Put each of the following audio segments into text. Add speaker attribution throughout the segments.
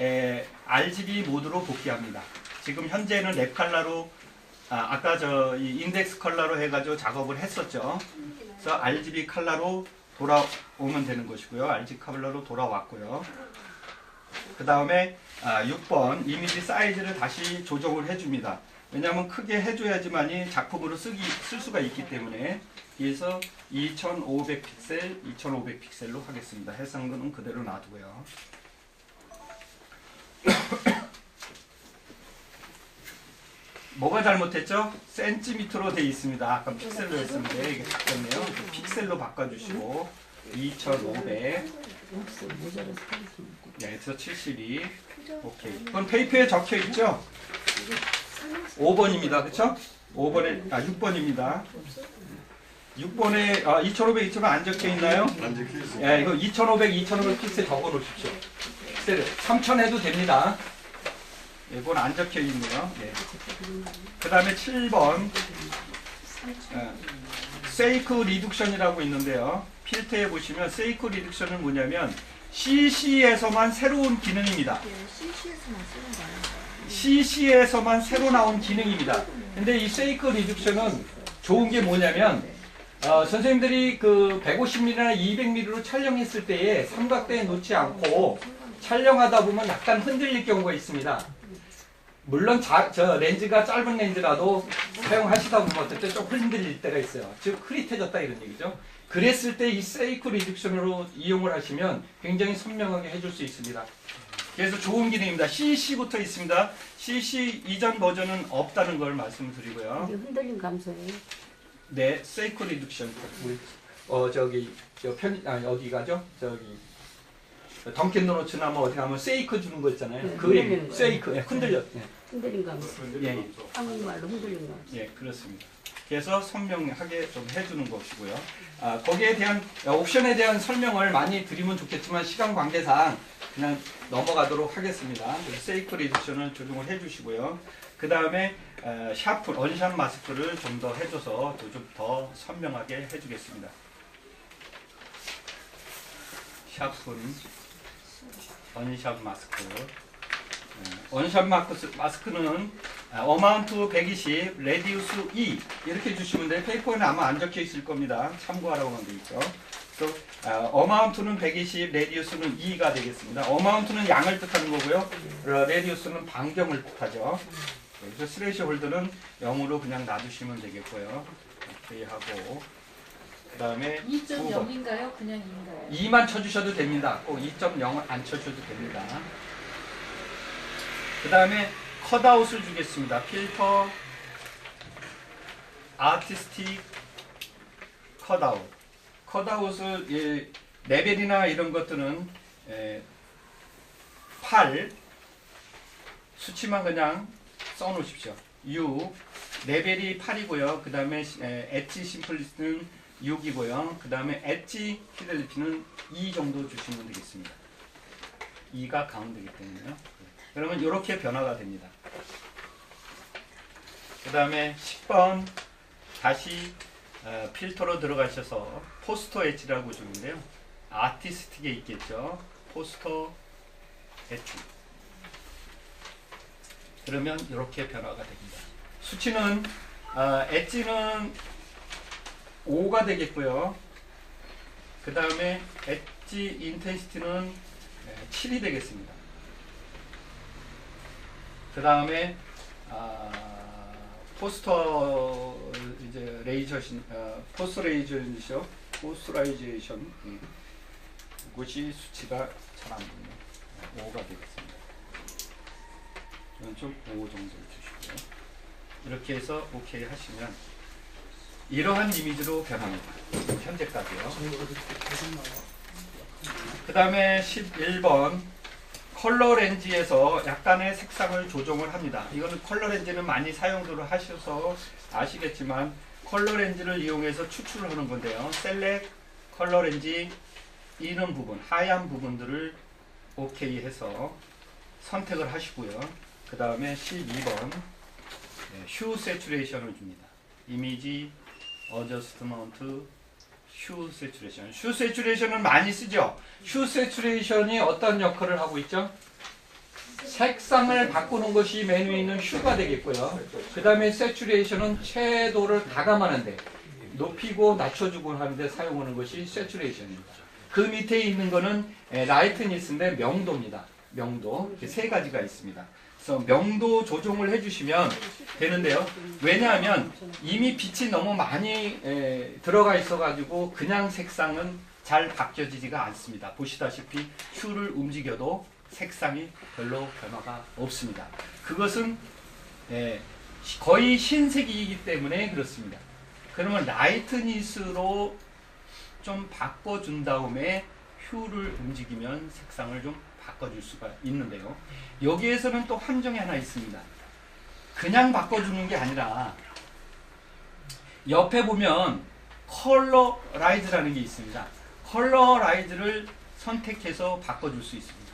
Speaker 1: 에, RGB 모드로 복귀합니다. 지금 현재는 랩 컬러로 아, 아까 저이 인덱스 컬러로 해가지고 작업을 했었죠. 그래서 RGB 컬러로 돌아오면 되는 것이고요. RGB 컬러로 돌아왔고요. 그 다음에 아, 6번 이미지 사이즈를 다시 조정을 해줍니다. 왜냐하면 크게 해줘야지만이 작품으로 쓰기 쓸 수가 있기 때문에 그래서 2500 픽셀, 2500 픽셀로 하겠습니다. 해상도는 그대로 놔두고요. 뭐가 잘못했죠? 센티미터로 돼 있습니다. 아까 픽셀로 했었는데 이게 바뀌었네요. 픽셀로 바꿔주시고 2500
Speaker 2: 없어 모자라서 하겠습니다.
Speaker 1: 네, 그래서 72 오케이. 그럼 페이퍼에 적혀 있죠? 5번입니다. 그렇죠? 5번에 아 6번입니다. 6번에 아, 2,500, 2,500 안 적혀 있나요?
Speaker 3: 안 적혀 있어.
Speaker 1: 예, 이거 2,500, 2,500 픽셀 적어 놓으십시오. 픽셀을 3,000 해도 됩니다. 예, 이건 안 적혀 있네요. 예. 그다음에 7번 예, 세이크 리덕션이라고 있는데요. 필터에 보시면 세이크 리덕션은 뭐냐면 CC에서만 새로운 기능입니다.
Speaker 2: CC에서만 거야.
Speaker 1: CC에서만 새로 나온 기능입니다. 근데 이 세이크 리덕션은 좋은 게 뭐냐면 어, 선생님들이 그 150mm나 200mm로 촬영했을 때에 삼각대에 놓지 않고 촬영하다 보면 약간 흔들릴 경우가 있습니다. 물론 자, 저 렌즈가 짧은 렌즈라도 사용하시다 보면 어떨 때좀 흔들릴 때가 있어요. 즉 흐릿해졌다 이런 얘기죠. 그랬을 때 이 세이크 리덕션으로 이용을 하시면 굉장히 선명하게 해줄 수 있습니다. 그래서 좋은 기능입니다. CC부터 있습니다. CC 이전 버전은 없다는 걸 말씀드리고요.
Speaker 2: 흔들림 감소예요.
Speaker 1: 네, 세이크. 우리 어 저기 저 편 아, 어디 가죠? 저기 던킨 도너츠나 뭐 어디 가면 세이크 주는 거 있잖아요.
Speaker 2: 네,
Speaker 1: 그 얘기. 세이크 예, 흔들려. 예,
Speaker 2: 흔들림 감소.
Speaker 1: 예,
Speaker 2: 한국말로 흔들림 감소.
Speaker 1: 예, 그렇습니다. 그래서 선명하게 좀 해주는 것이고요. 아, 거기에 대한 어, 옵션에 대한 설명을 많이 드리면 좋겠지만 시간 관계상 그냥 넘어가도록 하겠습니다. 세이크 리덕션을 조정을 해주시고요. 그 다음에 샤프, 언샵 마스크를 좀 더 해줘서 좀 더 선명하게 해주겠습니다. 샤프는 언샵 마스크. 네, 언샵 마스크, 마스크는 아, 어마운트 120, 레디우스 2 이렇게 주시면 돼요. 페이퍼에는 아마 안 적혀 있을 겁니다. 참고하라고 돼 있죠. 그래서 아, 어마운트는 120, 레디우스는 2가 되겠습니다. 어마운트는 양을 뜻하는 거고요. 어, 레디우스는 반경을 뜻하죠. 그래서 스레시 홀드는 0으로 그냥 놔두시면 되겠고요. 이렇게 하고 그 다음에
Speaker 4: 2.0인가요? 그냥 2인가요?
Speaker 1: 2만 쳐주셔도 됩니다. 꼭 2.0을 안 쳐줘도 됩니다. 그 다음에 컷아웃을 주겠습니다. 필터, 아티스틱, 컷아웃. 컷아웃을 예, 레벨이나 이런 것들은 예, 8 수치만 그냥 써놓으십시오. 6 레벨이 8이고요. 그 다음에 엣지 심플리스는 6이고요. 그 다음에 엣지 피델리티는 2 정도 주시면 되겠습니다. 2가 가운데이기 때문에요. 그러면 이렇게 변화가 됩니다. 그 다음에 10번 다시 어, 필터로 들어가셔서 포스터 엣지라고 주는데요. 아티스틱에 있겠죠. 포스터 엣지. 그러면 이렇게 변화가 됩니다. 수치는 어, 엣지는 5가 되겠고요. 그 다음에 엣지 인텐시티는 7이 되겠습니다. 그 다음에 아, 포스터 이제 레이저신 어, 포스 레이저이죠 포스라이제이션 음, 이것이 수치가 잘 안 보이네요. 5가 되겠습니다. 이건 좀5 정도 주시고요. 이렇게 해서 오케이 하시면 이러한 이미지로 변합니다. 현재까지요. 그 다음에 11번 컬러 렌즈에서 약간의 색상을 조정을 합니다. 이거는 컬러 렌즈는 많이 사용도를 하셔서 아시겠지만 컬러 렌즈를 이용해서 추출을 하는 건데요. 셀렉 컬러 렌즈 이는 부분, 하얀 부분들을 오케이 해서 선택을 하시고요. 그 다음에 12번 휴 세츄레이션을 줍니다. 이미지 어저스트먼트 휴 세츄레이션. 휴 세츄레이션은 많이 쓰죠. 휴 세츄레이션이 어떤 역할을 하고 있죠? 색상을 바꾸는 것이 메뉴에 있는 휴가 되겠고요. 그 다음에 세츄레이션은 채도를 가감하는데 높이고 낮춰주고 하는데 사용하는 것이 세츄레이션입니다. 그 밑에 있는 거는 에, 라이트니스인데 명도입니다. 명도 세 가지가 있습니다. 그래서 명도 조정을 해주시면 되는데요. 왜냐하면 이미 빛이 너무 많이 에, 들어가 있어가지고 그냥 색상은 잘 바뀌어지지가 않습니다. 보시다시피 큐를 움직여도 색상이 별로 변화가 없습니다. 그것은 에, 거의 흰색이기 때문에 그렇습니다. 그러면 라이트니스로 좀 바꿔준 다음에 휴를 움직이면 색상을 좀 바꿔줄 수가 있는데요. 여기에서는 또 함정이 하나 있습니다. 그냥 바꿔주는 게 아니라 옆에 보면 컬러 라이즈라는 게 있습니다. 컬러 라이즈를 선택해서 바꿔줄 수 있습니다.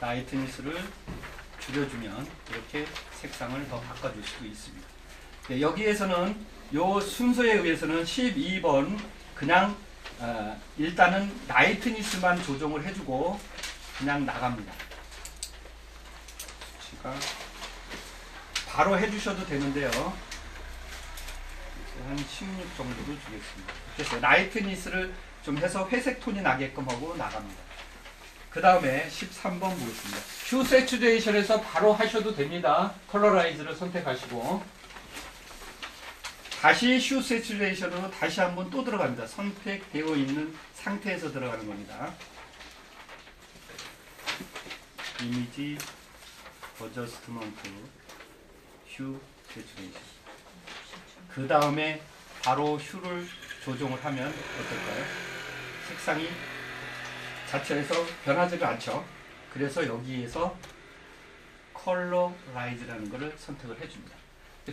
Speaker 1: 라이트니스를 줄여주면 이렇게 색상을 더 바꿔줄 수도 있습니다. 네, 여기에서는 요 순서에 의해서는 12번 그냥 어, 일단은 라이트니스만 조정을 해주고 그냥 나갑니다. 수치가 바로 해주셔도 되는데요. 한 16 정도로 주겠습니다. 그래서 라이트니스를 좀 해서 회색 톤이 나게끔 하고 나갑니다. 그 다음에 13번 보겠습니다. 휴 세츄레이션에서 바로 하셔도 됩니다. 컬러라이즈를 선택하시고 다시 휴 세츄레이션으로 다시 한번 또 들어갑니다. 선택되어 있는 상태에서 들어가는 겁니다. 이미지 어저스트먼트 휴 세츄레이션 그 다음에 바로 휴를 조정을 하면 어떨까요? 색상이 자체에서 변하지가 않죠. 그래서 여기에서 컬러 라이즈라는 것을 선택을 해줍니다.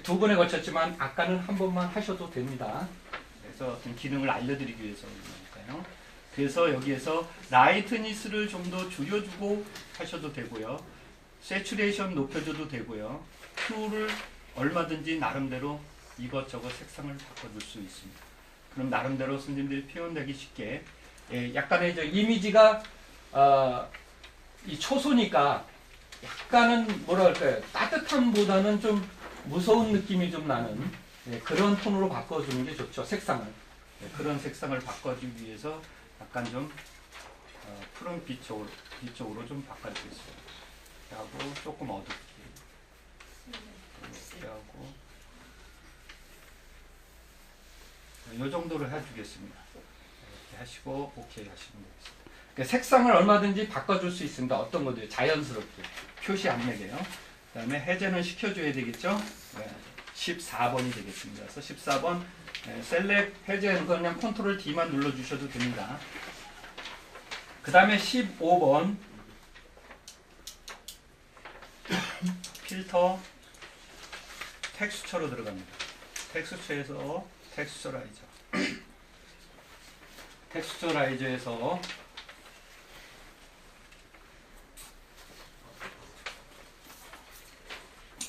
Speaker 1: 두 번에 걸쳤지만 아까는 한 번만 하셔도 됩니다. 그래서 어떤 기능을 알려드리기 위해서니까요. 그래서 여기에서 라이트니스를 좀 더 줄여주고 하셔도 되고요. 세츄레이션 높여줘도 되고요. 큐를 얼마든지 나름대로 이것저것 색상을 바꿔줄 수 있습니다. 그럼 나름대로 선생님들이 표현되기 쉽게 예, 약간의 저 이미지가 어, 이 초소니까 약간은 뭐랄까요 따뜻함보다는 좀 무서운 느낌이 좀 나는 예, 그런 톤으로 바꿔주는 게 좋죠 색상을. 예, 그런 색상을 바꿔주기 위해서 약간 좀 어, 푸른 빛 쪽으로, 빛 쪽으로 좀 바꿔주겠습니다. 하고 조금 어둡게. 이렇게 하고. 이 정도로 해주겠습니다. 이렇게 하시고 오케이 하시면 되겠습니다. 그러니까 색상을 얼마든지 바꿔줄 수 있습니다. 어떤 것들 자연스럽게. 표시 안 내게요 그 다음에 해제는 시켜줘야 되겠죠? 네, 14번이 되겠습니다. 그래서 14번 네, 셀렉 해제는 그냥 컨트롤 D만 눌러주셔도 됩니다. 그 다음에 15번 필터 텍스처로 들어갑니다. 텍스처에서 텍스처라이저. 텍스처라이저에서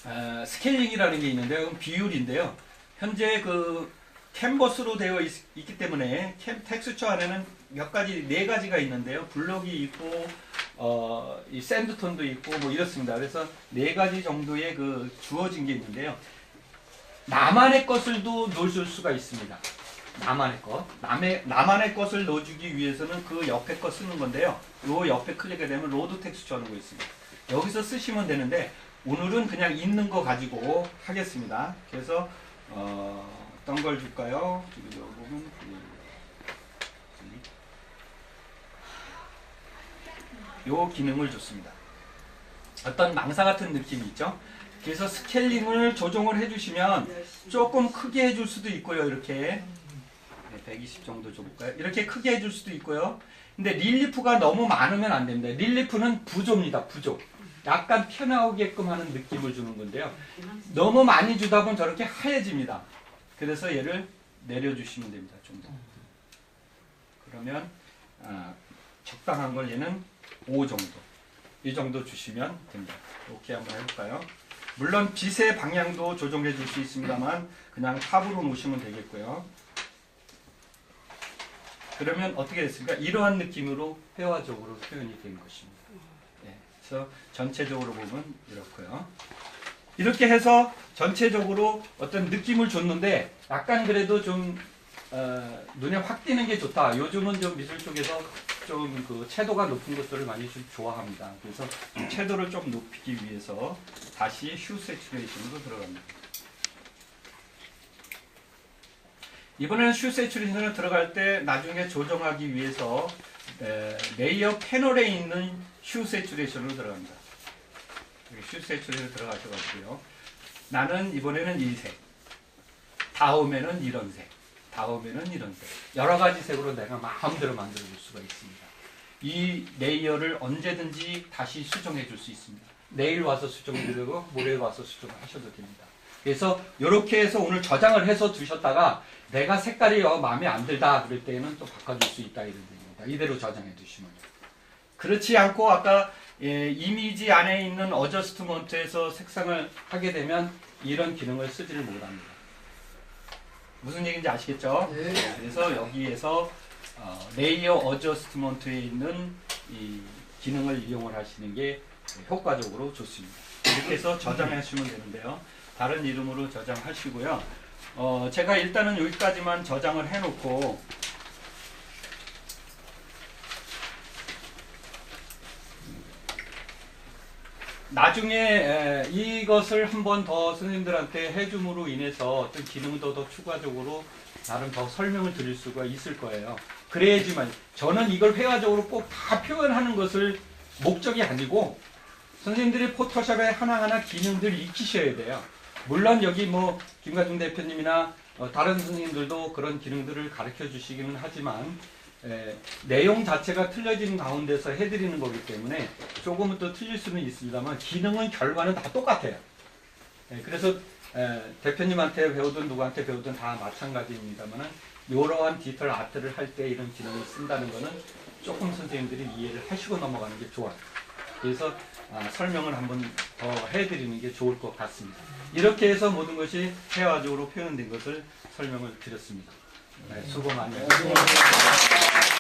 Speaker 1: 아, 스케일링이라는 게 있는데요. 비율인데요. 현재 그 캔버스로 되어 있, 기 때문에 캠, 텍스처 안에는 몇 가지 네 가지가 있는데요. 블록이 있고 어, 이 샌드톤도 있고 뭐 이렇습니다. 그래서 네 가지 정도의 그 주어진 게 있는데요. 나만의 것을도 넣어줄 수가 있습니다. 나만의 것. 남의, 나만의 것을 넣어주기 위해서는 그 옆에 거 쓰는 건데요. 요 옆에 클릭이 되면 로드 텍스처 하는 거 있습니다. 여기서 쓰시면 되는데 오늘은 그냥 있는 거 가지고 하겠습니다. 그래서 어, 어떤 걸 줄까요? 여기 보면 요 기능을 줬습니다. 어떤 망사 같은 느낌이 있죠? 그래서 스케일링을 조정을 해주시면 조금 크게 해줄 수도 있고요. 이렇게 네, 120 정도 줘볼까요? 이렇게 크게 해줄 수도 있고요. 근데 릴리프가 너무 많으면 안 됩니다. 릴리프는 부조입니다. 부조. 약간 튀어나오게끔 하는 느낌을 주는 건데요. 너무 많이 주다 보면 저렇게 하얘집니다. 그래서 얘를 내려주시면 됩니다. 좀 더. 그러면 아, 적당한 걸 얘는 5 정도. 이 정도 주시면 됩니다. 이렇게 한번 해볼까요? 물론 빛의 방향도 조정해 줄 수 있습니다만 그냥 탑으로 놓으시면 되겠고요. 그 그러면 어떻게 됐습니까? 이러한 느낌으로 회화적으로 표현이 된 것입니다. 예, 그래서 전체적으로 보면 이렇고요. 이렇게 해서 전체적으로 어떤 느낌을 줬는데 약간 그래도 좀 어, 눈에 확 띄는 게 좋다. 요즘은 좀 미술 쪽에서 좀 그 채도가 높은 것들을 많이 좀 좋아합니다. 그래서 채도를 좀 높이기 위해서 다시 휴 세츄레이션으로 들어갑니다. 이번에는 슈 세츄레이션을 들어갈 때 나중에 조정하기 위해서 에, 레이어 패널에 있는 슈 세츄레이션으로 들어갑니다. 여기 슈 세츄레이션 들어가셔가지고요. 나는 이번에는 이 색, 다음에는 이런 색, 다음에는 이런 색. 여러 가지 색으로 내가 마음대로 만들어 줄 수가 있습니다. 이 레이어를 언제든지 다시 수정해 줄 수 있습니다. 내일 와서 수정드리고 모레 와서 수정하셔도 됩니다. 그래서 이렇게 해서 오늘 저장을 해서 두셨다가 내가 색깔이 어, 마음에 안 들다 그럴 때는 또 바꿔줄 수 있다 이런 얘기입니다. 이대로 저장해 두시면 그렇지 않고 아까 예, 이미지 안에 있는 어저스트먼트에서 색상을 하게 되면 이런 기능을 쓰지를 못합니다. 무슨 얘기인지 아시겠죠?
Speaker 3: 네.
Speaker 1: 그래서 여기에서 어, 레이어 어저스트먼트에 있는 이 기능을 이용을 하시는 게 효과적으로 좋습니다. 이렇게 해서 저장하시면 되는데요. 다른 이름으로 저장하시고요. 어, 제가 일단은 여기까지만 저장을 해놓고 나중에 에, 이것을 한 번 더 선생님들한테 해줌으로 인해서 어떤 기능도 더 추가적으로 나름 더 설명을 드릴 수가 있을 거예요. 그래야지만 저는 이걸 회화적으로 꼭 다 표현하는 것을 목적이 아니고 선생님들이 포토샵에 하나하나 기능들 익히셔야 돼요. 물론 여기 뭐 김가중 대표님이나 어, 다른 선생님들도 그런 기능들을 가르쳐 주시기는 하지만 에, 내용 자체가 틀려진 가운데서 해드리는 거기 때문에 조금은 또 틀릴 수는 있습니다만 기능은 결과는 다 똑같아요. 예, 그래서 에, 대표님한테 배우든 누구한테 배우든 다 마찬가지입니다만은 이러한 디지털 아트를 할 때 이런 기능을 쓴다는 거는 조금 선생님들이 이해를 하시고 넘어가는 게 좋아요. 그래서 아, 설명을 한번 더 해드리는 게 좋을 것 같습니다. 이렇게 해서 모든 것이 회화적으로 표현된 것을 설명을 드렸습니다. 네, 수고 많이 하셨습니다.